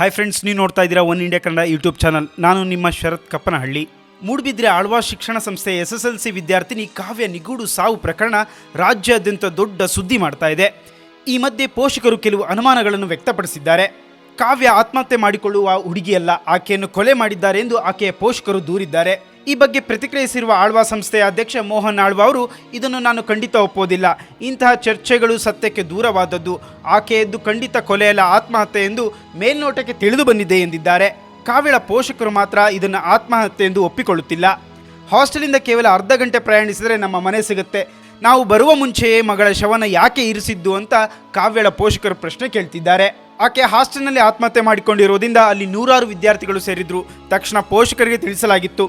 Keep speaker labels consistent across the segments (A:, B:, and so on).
A: Hi friends ನೀವು ನೋಡ್ತಾ ಇದ್ದೀರಾ One India Kannada YouTube channel ನಾನು ನಿಮ್ಮ ಶರತ್ ಕಪ್ಪನಹಳ್ಳಿ. ಮೂಡುಬಿದ್ರೆ ಆಳ್ವಾ ಶಿಕ್ಷಣ ಸಂಸ್ಥೆ ಎಸ್ ಎಸ್ ಎಲ್ ಸಿ ವಿದ್ಯಾರ್ಥಿನಿ ಕಾವ್ಯ ನಿಗೂಡು ಸಾವು ಪ್ರಕರಣ ರಾಜ್ಯಾದ್ಯಂತ ದೊಡ್ಡ ಸುದ್ದಿ ಮಾಡ್ತಾ ಇದೆ. ಈ ಮಧ್ಯೆ ಪೋಷಕರು ಕೆಲವು ಅನುಮಾನಗಳನ್ನು ವ್ಯಕ್ತಪಡಿಸಿದ್ದಾರೆ. ಕಾವ್ಯ ಆತ್ಮಹತ್ಯೆ ಮಾಡಿಕೊಳ್ಳುವ ಹುಡುಗಿಯಲ್ಲ. ಆಕೆಯನ್ನು ಕೊಲೆ ಮಾಡಿದ್ದಾರೆ ಎಂದು ಆಕೆಯ ಪೋಷಕರು ದೂರಿದ್ದಾರೆ. ಈ ಬಗ್ಗೆ ಪ್ರತಿಕ್ರಿಯಿಸಿರುವ ಆಳ್ವಾ ಸಂಸ್ಥೆಯ ಅಧ್ಯಕ್ಷ ಮೋಹನ್ ಆಳ್ವಾ ಅವರು, ಇದನ್ನು ನಾನು ಖಂಡಿತ ಒಪ್ಪೋದಿಲ್ಲ. ಇಂತಹ ಚರ್ಚೆಗಳು ಸತ್ಯಕ್ಕೆ ದೂರವಾದದ್ದು. ಆಕೆಯದ್ದು ಖಂಡಿತ ಕೊಲೆಯಲ್ಲ, ಆತ್ಮಹತ್ಯೆ ಎಂದು ಮೇಲ್ನೋಟಕ್ಕೆ ತಿಳಿದು ಬಂದಿದೆ ಎಂದಿದ್ದಾರೆ. ಕಾವ್ಯಳ ಪೋಷಕರು ಮಾತ್ರ ಇದನ್ನು ಆತ್ಮಹತ್ಯೆ ಎಂದು ಒಪ್ಪಿಕೊಳ್ಳುತ್ತಿಲ್ಲ. ಹಾಸ್ಟೆಲಿಂದ ಕೇವಲ ಅರ್ಧ ಗಂಟೆ ಪ್ರಯಾಣಿಸಿದರೆ ನಮ್ಮ ಮನೆ ಸಿಗುತ್ತೆ. ನಾವು ಬರುವ ಮುಂಚೆಯೇ ಮಗಳ ಶವನ ಯಾಕೆ ಇರಿಸಿದ್ದು ಅಂತ ಕಾವ್ಯಳ ಪೋಷಕರು ಪ್ರಶ್ನೆ ಕೇಳ್ತಿದ್ದಾರೆ. ಆಕೆ ಹಾಸ್ಟೆಲ್ನಲ್ಲಿ ಆತ್ಮಹತ್ಯೆ ಮಾಡಿಕೊಂಡಿರೋದ್ರಿಂದ ಅಲ್ಲಿ ನೂರಾರು ವಿದ್ಯಾರ್ಥಿಗಳು ಸೇರಿದ್ರು ತಕ್ಷಣ ಪೋಷಕರಿಗೆ ತಿಳಿಸಲಾಗಿತ್ತು.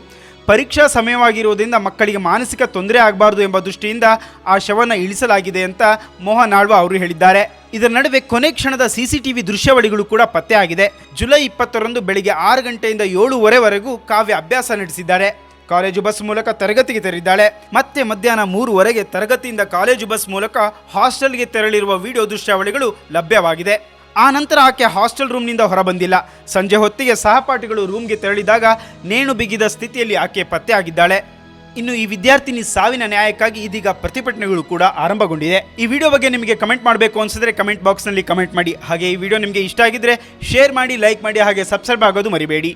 A: ಪರೀಕ್ಷಾ ಸಮಯವಾಗಿರುವುದರಿಂದ ಮಕ್ಕಳಿಗೆ ಮಾನಸಿಕ ತೊಂದರೆ ಆಗಬಾರ್ದು ಎಂಬ ದೃಷ್ಟಿಯಿಂದ ಆ ಶವನ ಇಳಿಸಲಾಗಿದೆ ಅಂತ ಮೋಹನ್ ಆಳ್ವ ಅವರು ಹೇಳಿದ್ದಾರೆ. ಇದರ ನಡುವೆ ಕೊನೆ ಕ್ಷಣದ ಸಿಸಿಟಿವಿ ದೃಶ್ಯಾವಳಿಗಳು ಕೂಡ ಪತ್ತೆಯಾಗಿದೆ ಜುಲೈ ಇಪ್ಪತ್ತರಂದು ಬೆಳಿಗ್ಗೆ ಆರು ಗಂಟೆಯಿಂದ ಏಳುವರೆವರೆಗೂ ಕಾವ್ಯ ಅಭ್ಯಾಸ ನಡೆಸಿದ್ದಾರೆ. ಕಾಲೇಜು ಬಸ್ ಮೂಲಕ ತರಗತಿಗೆ ತೆರಳಿದ್ದಾಳೆ. ಮತ್ತೆ ಮಧ್ಯಾಹ್ನ ಮೂರುವರೆಗೆ ತರಗತಿಯಿಂದ ಕಾಲೇಜು ಬಸ್ ಮೂಲಕ ಹಾಸ್ಟೆಲ್ಗೆ ತೆರಳಿರುವ ವಿಡಿಯೋ ದೃಶ್ಯಾವಳಿಗಳು ಲಭ್ಯವಾಗಿದೆ. ಆ ನಂತರ ಆಕೆ ಹಾಸ್ಟೆಲ್ ರೂಮ್ನಿಂದ ಹೊರಬಂದಿಲ್ಲ. ಸಂಜೆ ಹೊತ್ತಿಗೆ ಸಹಪಾಠಿಗಳು ರೂಮ್ಗೆ ತೆರಳಿದಾಗ ನೇಣು ಬಿಗಿದ ಸ್ಥಿತಿಯಲ್ಲಿ ಆಕೆ ಪತ್ತೆಯಾಗಿದ್ದಾಳೆ. ಇನ್ನು ಈ ವಿದ್ಯಾರ್ಥಿನಿ ಸಾವಿನ ನ್ಯಾಯಕ್ಕಾಗಿ ಇದೀಗ ಪ್ರತಿಭಟನೆಗಳು ಕೂಡ ಆರಂಭಗೊಂಡಿದೆ. ಈ ವಿಡಿಯೋ ಬಗ್ಗೆ ನಿಮಗೆ ಕಮೆಂಟ್ ಮಾಡಬೇಕು ಅನಿಸಿದ್ರೆ ಕಮೆಂಟ್ ಬಾಕ್ಸ್ನಲ್ಲಿ ಕಮೆಂಟ್ ಮಾಡಿ. ಹಾಗೆ ಈ ವಿಡಿಯೋ ನಿಮಗೆ ಇಷ್ಟ ಆಗಿದ್ರೆ ಶೇರ್ ಮಾಡಿ, ಲೈಕ್ ಮಾಡಿ, ಹಾಗೆ ಸಬ್ಸ್ಕ್ರೈಬ್ ಆಗೋದು ಮರಿಬೇಡಿ.